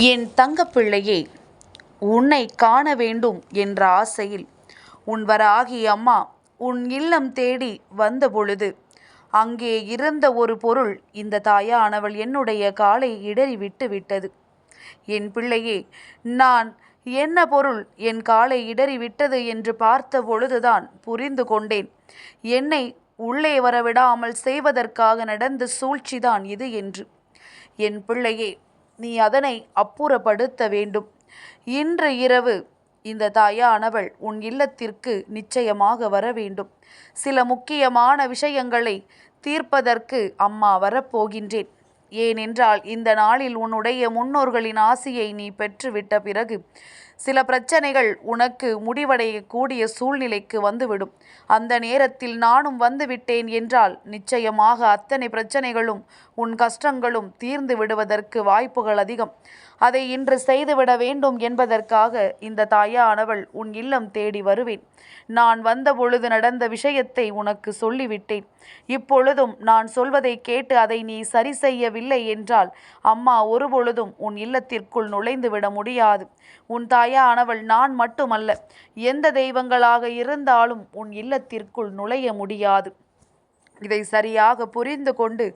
என் தங்கப்பிள்ளையே உன்னை காண வேண்டும் என்ற ஆசையில். உன் வராகி அம்மா உன் இல்லம் தேடி வந்த பொழுது அங்கே இருந்த ஒரு பொருள் இந்த தாயானவள் என்னுடைய காலை இடறி விட்டு விட்டது. என் பிள்ளையே நான் என்ன பொருள் என் காலை இடறி விட்டது என்று பார்த்த பொழுதுதான் புரிந்து கொண்டேன். என்னை உள்ளே வரவிடாமல் செய்வதற்காக நடந்த சூழ்ச்சிதான் இது என்று. என் பிள்ளையே நீ அதனை அப்புறப்படுத்த வேண்டும். இன்று இரவு இந்த தாயானவள் உன் இல்லத்திற்கு நிச்சயமாக வர வேண்டும். சில முக்கியமான விஷயங்களை தீர்ப்பதற்கு அம்மா வரப்போகின்றேன். ஏனென்றால் இந்த நாளில் உன்னுடைய முன்னோர்களின் ஆசியை நீ பெற்றுவிட்ட பிறகு சில பிரச்சனைகள் உனக்கு முடிவடையக்கூடிய சூழ்நிலைக்கு வந்துவிடும். அந்த நேரத்தில் நானும் வந்துவிட்டேன் என்றால் நிச்சயமாக அத்தனை பிரச்சனைகளும் உன் கஷ்டங்களும் தீர்ந்து விடுவதற்கு வாய்ப்புகள் அதிகம். அதை இன்று செய்துவிட வேண்டும் என்பதற்காக இந்த தாயானவள் உன் இல்லம் தேடி வருவேன். நான் வந்த பொழுது நடந்த விஷயத்தை உனக்கு சொல்லிவிட்டேன். இப்பொழுதும் நான் சொல்வதை கேட்டு அதை நீ சரி செய்யவில்லை என்றால் அம்மா ஒருபொழுதும் உன் இல்லத்திற்குள் நுழைந்து விட முடியாது. உன் தாய் தாயானவள் நான் மட்டுமல்ல. எந்த தெய்வங்களாக இருந்தாலும் உன் இல்லத்திற்குள் நுழைய முடியாது. இதை சரியாக புரிந்து கொண்டு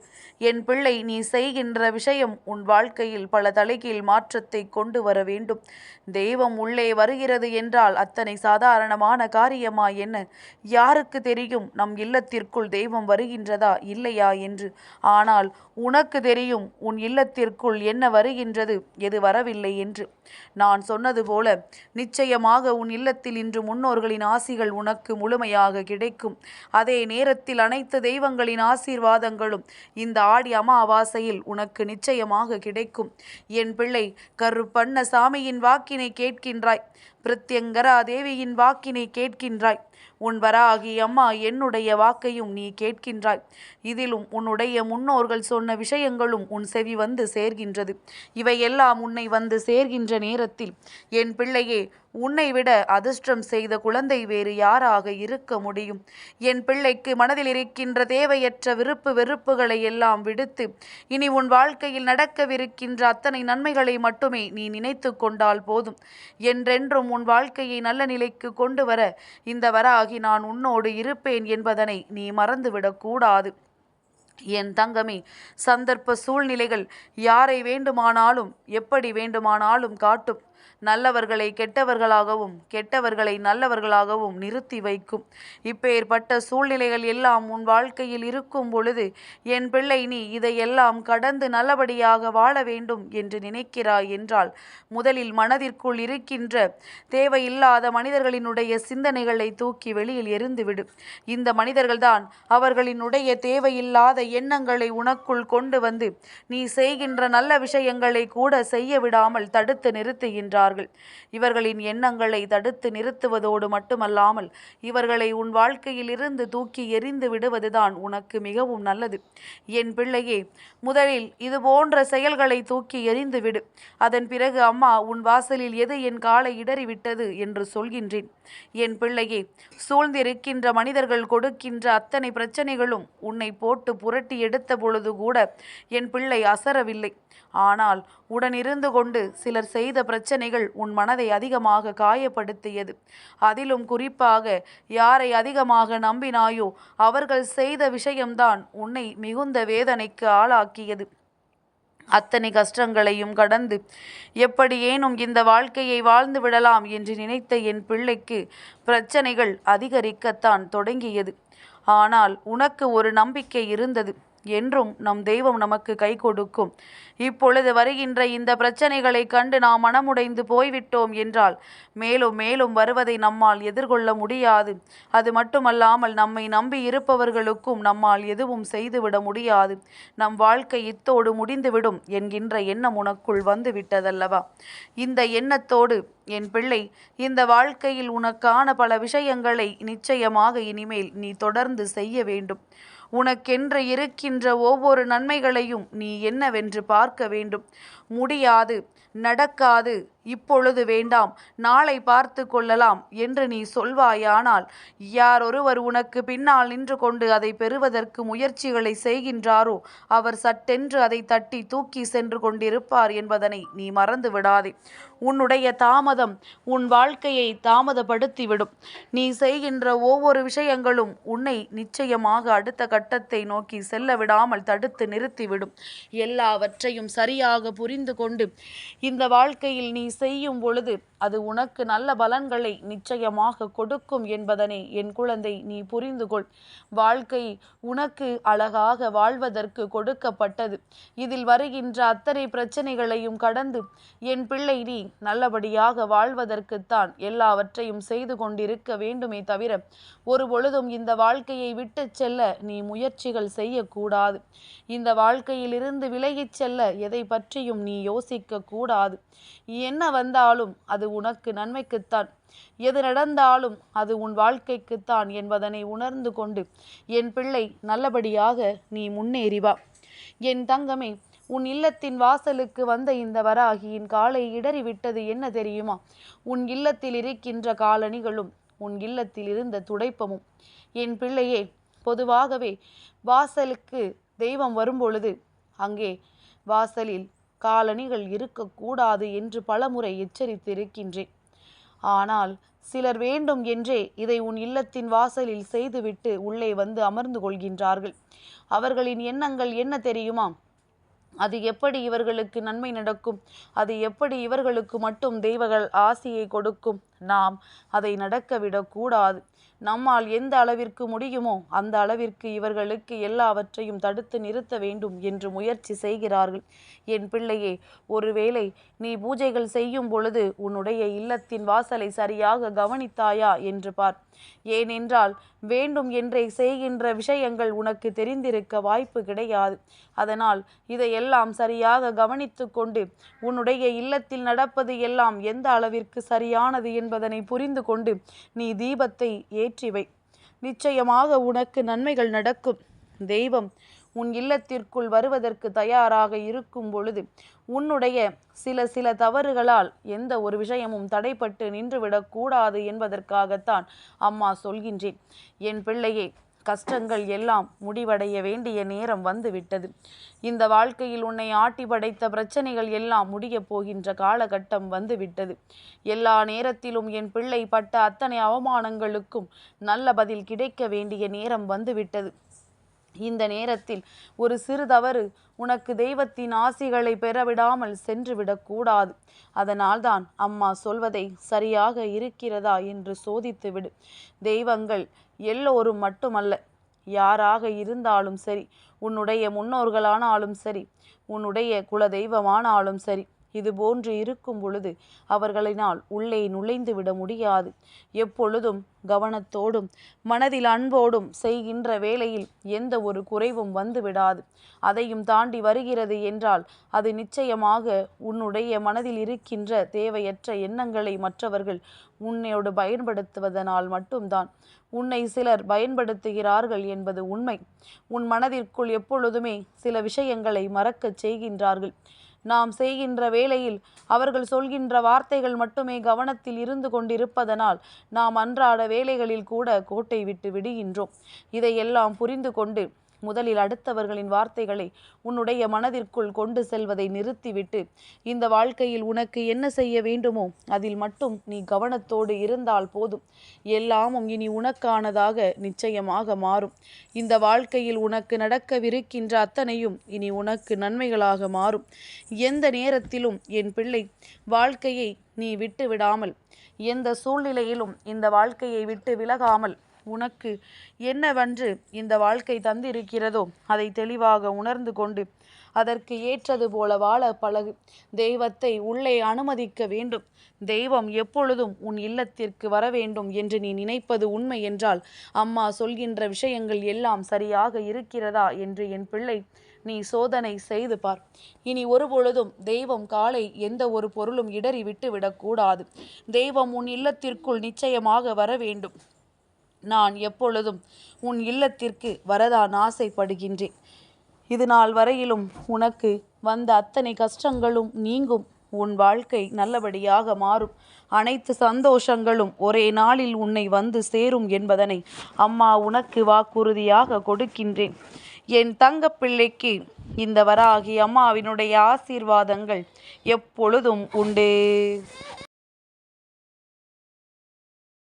என் பிள்ளை நீ செய்கின்ற விஷயம் உன் வாழ்க்கையில் பல தலைகீழ் மாற்றத்தை கொண்டு வர வேண்டும். தெய்வம் உள்ளே வருகிறது என்றால் அத்தனை சாதாரணமான காரியமா என்ன? யாருக்கு தெரியும் நம் இல்லத்திற்குள் தெய்வம் வருகின்றதா இல்லையா என்று? ஆனால் உனக்கு தெரியும் உன் இல்லத்திற்குள் என்ன வருகின்றது எது வரவில்லை என்று. நான் சொன்னது போல நிச்சயமாக உன் இல்லத்தில் இன்று முன்னோர்களின் ஆசிகள் உனக்கு முழுமையாக கிடைக்கும். அதே நேரத்தில் அனைத்து தெய்வங்களின் ஆசீர்வாதங்களும் இந்த ஆடி அமாவாசையில் உனக்கு நிச்சயமாக கிடைக்கும். என் பிள்ளை கருப்பண்ண சாமியின் வாக்கினை கேட்கின்றாய். பிரத்யங்கரா தேவியின் வாக்கினை கேட்கின்றாய். உன் வராகி அம்மா என்னுடைய வாக்கையும் நீ கேட்கின்றாய். இதிலும் உன்னுடைய முன்னோர்கள் சொன்ன விஷயங்களும் உன் செவி வந்து சேர்கின்றது. இவையெல்லாம் உன்னை வந்து சேர்கின்ற நேரத்தில் என் பிள்ளையே உன்னை விட அதிர்ஷ்டம் செய்த குழந்தை வேறு யாராக இருக்க முடியும்? என் பிள்ளைக்கு மனதில் இருக்கின்ற தேவையற்ற விருப்பு வெறுப்புகளை எல்லாம் விடுத்து இனி உன் வாழ்க்கையில் நடக்கவிருக்கின்ற அத்தனை நன்மைகளை மட்டுமே நீ நினைத்து கொண்டால் போதும். என்றென்றும் உன் வாழ்க்கையை நல்ல நிலைக்கு கொண்டு வர. இந்த வராகி நான் உன்னோடு இருப்பேன் என்பதனை நீ மறந்துவிடக்கூடாது என் தங்கமே சந்தர்ப்ப சூழ்நிலைகள் யாரை வேண்டுமானாலும் எப்படி வேண்டுமானாலும் காட்டும். நல்லவர்களை கெட்டவர்களாகவும் கெட்டவர்களை நல்லவர்களாகவும் நிறுத்தி வைக்கும். இப்பேற்பட்ட சூழ்நிலைகள் எல்லாம் உன் வாழ்க்கையில் இருக்கும் பொழுது என் பிள்ளை நீ இதையெல்லாம் கடந்து நல்லபடியாக வாழ வேண்டும் என்று நினைக்கிறாய் என்றால் முதலில் மனதிற்குள் இருக்கின்ற தேவையில்லாத மனிதர்களினுடைய சிந்தனைகளை தூக்கி வெளியில் எரிந்துவிடு இந்த மனிதர்கள்தான் அவர்களினுடைய தேவையில்லாத எண்ணங்களை உனக்குள் கொண்டு வந்து நீ செய்கின்ற நல்ல விஷயங்களை கூட செய்ய விடாமல் தடுத்து நிறுத்துகின்றார் வருகிறார்கள் இவர்களின் எண்ணங்களை தடுத்து நிறுத்துவதோடு மட்டுமல்லாமல் இவர்களை உன் வாழ்க்கையில் இருந்து தூக்கி எறிந்து விடுவதுதான் உனக்கு மிகவும் நல்லது. என் பிள்ளையே முதலில் இது போன்ற செயல்களை தூக்கி எறிந்து விடு. அதன் பிறகு அம்மா உன் வாசலில் எது என் காலை இடறிவிட்டது என்று சொல்கின்றேன். என் பிள்ளையே சூழ்ந்திருக்கின்ற மனிதர்கள் கொடுக்கின்ற அத்தனை பிரச்சனைகளும் உன்னை போட்டு புரட்டி எடுத்த பொழுது கூட என் பிள்ளை அசரவில்லை. ஆனால் உடனிருந்து கொண்டு சிலர் செய்த பிரச்சனைகள் உன் மனதை அதிகமாக காயப்படுத்தியது. அதிலும் குறிப்பாக யாரை அதிகமாக நம்பினாயோ அவர்கள் செய்த விஷயம்தான் உன்னை மிகுந்த வேதனைக்கு ஆளாக்கியது. அத்தனை கஷ்டங்களையும் கடந்து எப்படியேனும் இந்த வாழ்க்கையை வாழ்ந்து விடலாம் என்று நினைத்த என் பிள்ளைக்கு பிரச்சனைகள் அதிகரிக்கத்தான் தொடங்கியது. ஆனால் உனக்கு ஒரு நம்பிக்கை இருந்தது. என்றும் நம் தெய்வம் நமக்கு கை கொடுக்கும். இப்பொழுது வருகின்ற இந்த பிரச்சனைகளை கண்டு நாம் மனமுடைந்து போய்விட்டோம் என்றால் மேலும் மேலும் வருவதை நம்மால் எதிர்கொள்ள முடியாது. அது மட்டுமல்லாமல் நம்மை நம்பி இருப்பவர்களுக்கும் நம்மால் எதுவும் செய்துவிட முடியாது. நம் வாழ்க்கை இத்தோடு முடிந்துவிடும் என்கின்ற எண்ணம் உனக்குள் வந்து விட்டதல்லவா இந்த எண்ணத்தோடு என் பிள்ளை இந்த வாழ்க்கையில் உனக்கான பல விஷயங்களை நிச்சயமாக இனிமேல் நீ தொடர்ந்து செய்ய வேண்டும். உனக்கென்று இருக்கின்ற ஒவ்வொரு நன்மைகளையும் நீ என்னவென்று பார்க்க வேண்டும். முடியாது நடக்காது இப்பொழுது வேண்டாம் நாளை பார்த்து கொள்ளலாம் என்று நீ சொல்வாயானால் யாரொருவர் உனக்கு பின்னால் நின்று கொண்டு அதை பெறுவதற்கு முயற்சிகளை செய்கின்றாரோ அவர் சட்டென்று அதை தட்டி தூக்கி சென்று கொண்டிருப்பார் என்பதனை நீ மறந்து விடாதே. உன்னுடைய தாமதம் உன் வாழ்க்கையை தாமதப்படுத்திவிடும். நீ செய்கின்ற ஒவ்வொரு விஷயங்களும் உன்னை நிச்சயமாக அடுத்த கட்டத்தை நோக்கி செல்ல விடாமல் தடுத்து நிறுத்திவிடும். எல்லாவற்றையும் சரியாக புரிந்து கொண்டு இந்த வாழ்க்கையில் நீ செய்யும் பொழுது அது உனக்கு நல்ல பலன்களை நிச்சயமாக கொடுக்கும் என்பதனை என் குழந்தை நீ புரிந்து கொள் வாழ்க்கை உனக்கு அழகாக வாழ்வதற்கு கொடுக்கப்பட்டது. இதில் வருகின்ற அத்தனை பிரச்சனைகளையும் கடந்து என் பிள்ளை நீ நல்லபடியாக வாழ்வதற்குத்தான் எல்லாவற்றையும் செய்து கொண்டிருக்க வேண்டுமே தவிர ஒரு பொழுதும் இந்த வாழ்க்கையை விட்டு செல்ல நீ முயற்சிகள் செய்யக்கூடாது. இந்த வாழ்க்கையிலிருந்து விலகிச் செல்ல எதை பற்றியும் நீ யோசிக்க கூடாது என்ன வந்தாலும் அது உனக்கு நன்மைக்குத்தான். எது நடந்தாலும் அது உன் வாழ்க்கைக்குத்தான் என்பதனை உணர்ந்து கொண்டு என் பிள்ளை நல்லபடியாக நீ முன்னேறி வா. என் தங்கமே உன் இல்லத்தின் வாசலுக்கு வந்த இந்த வராகியின் காலை இடறிவிட்டது என்ன தெரியுமா? உன் இல்லத்தில் இருக்கின்ற காலணிகளும் உன் இல்லத்தில் இருந்த துடைப்பமும். என் பிள்ளையே பொதுவாகவே வாசலுக்கு தெய்வம் வரும்பொழுது அங்கே வாசலில் காலணிகள் இருக்கக்கூடாது என்று பலமுறை எச்சரித்திருக்கின்றேன். ஆனால் சிலர் வேண்டும் என்றே இதை உன் இல்லத்தின் வாசலில் செய்துவிட்டு உள்ளே வந்து அமர்ந்து கொள்கின்றார்கள். அவர்களின் எண்ணங்கள் என்ன தெரியுமா? அது எப்படி இவர்களுக்கு நன்மை நடக்கும்? அது எப்படி இவர்களுக்கு மட்டும் தெய்வங்கள் ஆசியை கொடுக்கும்? நாம் அதை நடக்க விடக்கூடாது. நம்மால் எந்த அளவிற்கு முடியுமோ அந்த அளவிற்கு இவர்களுக்கு எல்லாவற்றையும் தடுத்து நிறுத்த வேண்டும் என்று முயற்சி செய்கிறார்கள். என் பிள்ளையே ஒருவேளை நீ பூஜைகள் செய்யும் பொழுது உன்னுடைய இல்லத்தின் வாசலை சரியாக கவனித்தாயா? என்று பார். ஏனென்றால் வேண்டும் என்றே செய்கின்ற விஷயங்கள் உனக்கு தெரிந்திருக்க வாய்ப்பு கிடையாது. அதனால் இதையெல்லாம் சரியாக கவனித்து கொண்டு உன்னுடைய இல்லத்தில் நடப்பது எல்லாம் எந்த அளவிற்கு சரியானது என்பதனை புரிந்து கொண்டு நீ தீபத்தை ஏற்றிவை. நிச்சயமாக உனக்கு நன்மைகள் நடக்கும். தெய்வம் உன் இல்லத்திற்குள் வருவதற்கு தயாராக இருக்கும் பொழுது உன்னுடைய சில சில தவறுகளால் எந்த ஒரு விஷயமும் தடைப்பட்டு நின்றுவிடக்கூடாது என்பதற்காகத்தான் அம்மா சொல்கின்றேன். என் பிள்ளையே கஷ்டங்கள் எல்லாம் முடிவடைய வேண்டிய நேரம் வந்துவிட்டது. இந்த வாழ்க்கையில் உன்னை ஆட்டி படைத்த பிரச்சனைகள் எல்லாம் முடியப் போகின்ற காலகட்டம் வந்துவிட்டது. எல்லா நேரத்திலும் என் பிள்ளை பட்ட அத்தனை அவமானங்களுக்கும் நல்ல பதில் கிடைக்க வேண்டிய நேரம் வந்துவிட்டது. இந்த நேரத்தில் ஒரு சிறு தவறு உனக்கு தெய்வத்தின் ஆசிகளை பெறவிடாமல் சென்றுவிடக்கூடாது அதனால்தான் அம்மா சொல்வதை சரியாக இருக்கிறதா என்று சோதித்து விடு தெய்வங்கள் எல்லோரும் மட்டுமல்ல. யாராக இருந்தாலும் சரி உன்னுடைய முன்னோர்களானாலும் சரி உன்னுடைய குலதெய்வமானாலும் சரி இது போன்று இருக்கும் பொழுது அவர்களினால் உள்ளே நுழைந்து விட முடியாது. எப்பொழுதும் கவனத்தோடும் மனதில் அன்போடும் செய்கின்ற வேளையில் எந்த ஒரு குறைவும் வந்து விடாது அதையும் தாண்டி வருகிறது என்றால் அது நிச்சயமாக உன்னுடைய மனதில் இருக்கின்ற தேவையற்ற எண்ணங்களை மற்றவர்கள் உன்னையோடு பயன்படுத்துவதனால் மட்டும்தான். உன்னை சிலர் பயன்படுத்துகிறார்கள் என்பது உண்மை. உன் மனதிற்குள் எப்பொழுதுமே சில விஷயங்களை மறக்கச் செய்கின்றார்கள். நாம் செய்கின்ற வேளையில் அவர்கள் சொல்கின்ற வார்த்தைகள் மட்டுமே கவனத்தில் இருந்து கொண்டிருப்பதனால் நாம் அன்றாட வேலைகளில் கூட கோட்டை விட்டு விடுகின்றோம். இதையெல்லாம் புரிந்து கொண்டு முதலில் அடுத்தவர்களின் வார்த்தைகளை உன்னுடைய மனதிற்குள் கொண்டு செல்வதை நிறுத்திவிட்டு இந்த வாழ்க்கையில் உனக்கு என்ன செய்ய வேண்டுமோ அதில் மட்டும் நீ கவனத்தோடு இருந்தால் போதும். எல்லாமும் இனி உனக்கானதாக நிச்சயமாக மாறும். இந்த வாழ்க்கையில் உனக்கு நடக்கவிருக்கின்ற அத்தனையும் இனி உனக்கு நன்மைகளாக மாறும். எந்த நேரத்திலும் என் பிள்ளை வாழ்க்கையை நீ விட்டு விடாமல் எந்த சூழ்நிலையிலும் இந்த வாழ்க்கையை விட்டு விலகாமல் உனக்கு என்னவென்று இந்த வாழ்க்கை தந்திருக்கிறதோ அதை தெளிவாக உணர்ந்து கொண்டு அதற்கு ஏற்றது போல வாழ பழகு. தெய்வத்தை உள்ளே அனுமதிக்க வேண்டும். தெய்வம் எப்பொழுதும் உன் இல்லத்திற்கு வர வேண்டும் என்று நீ நினைப்பது உண்மை என்றால் அம்மா சொல்கின்ற விஷயங்கள் எல்லாம் சரியாக இருக்கிறதா என்று என் பிள்ளை நீ சோதனை செய்து பார். இனி ஒருபொழுதும் தெய்வம் காலை எந்த ஒரு பொருளும் இடறி விட்டு விடக்கூடாது. தெய்வம் உன் இல்லத்திற்குள் நிச்சயமாக வர வேண்டும். நான் எப்பொழுதும் உன் இல்லத்திற்கு வரதான் ஆசைப்படுகின்றேன். இது நாள் வரையிலும் உனக்கு வந்த அத்தனை கஷ்டங்களும் நீங்கும். உன் வாழ்க்கை நல்லபடியாக மாறும். அனைத்து சந்தோஷங்களும் ஒரே நாளில் உன்னை வந்து சேரும் என்பதனை அம்மா உனக்கு வாக்குறுதியாக கொடுக்கின்றேன். என் தங்கப்பிள்ளைக்கு இந்த வராகி அம்மாவினுடைய ஆசீர்வாதங்கள் எப்பொழுதும் உண்டு.